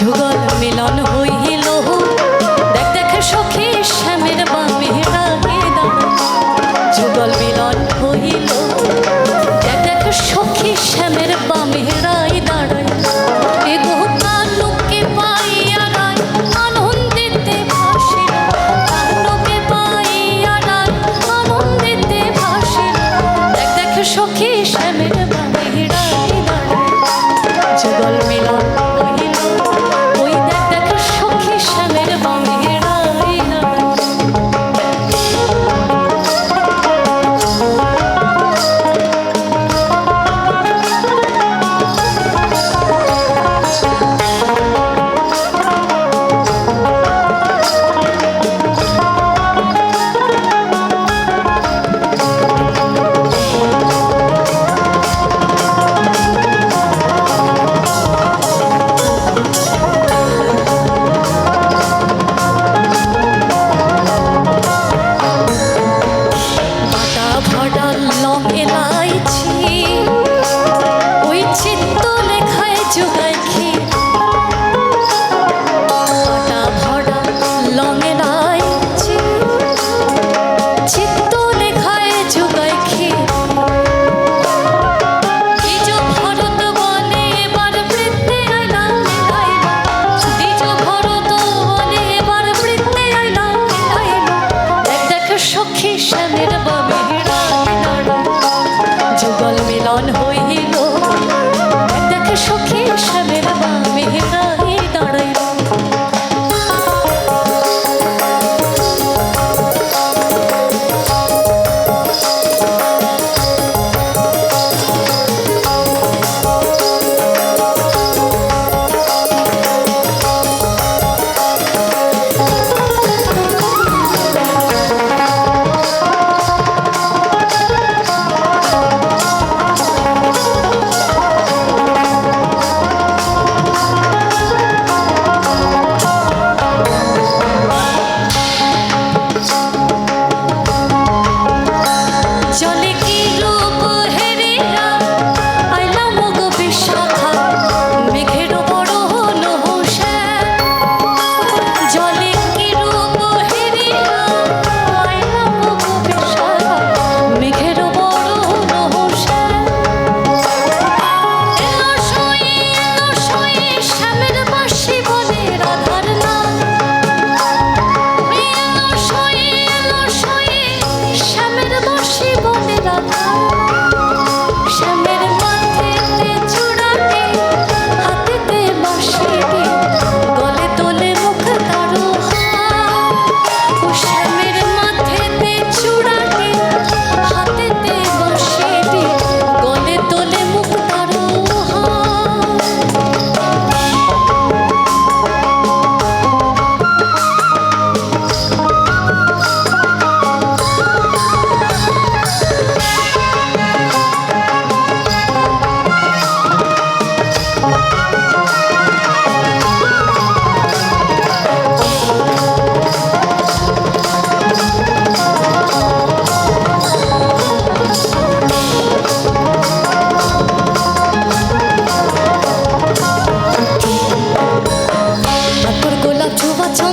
যুগল মিলন হই চিত্ত লেখায় চোখায়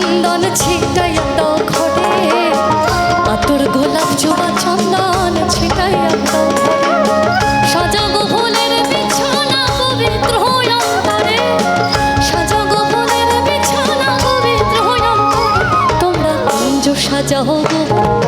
চন্দন ছিটাইয়া তো ঘরে। আতর গোলাপ জোড়া চন্দন ছিটাইয়া তো সাজাবো ফুলের বিছানা পবিত্র তোমরা কুঞ্জ সাজাও গো।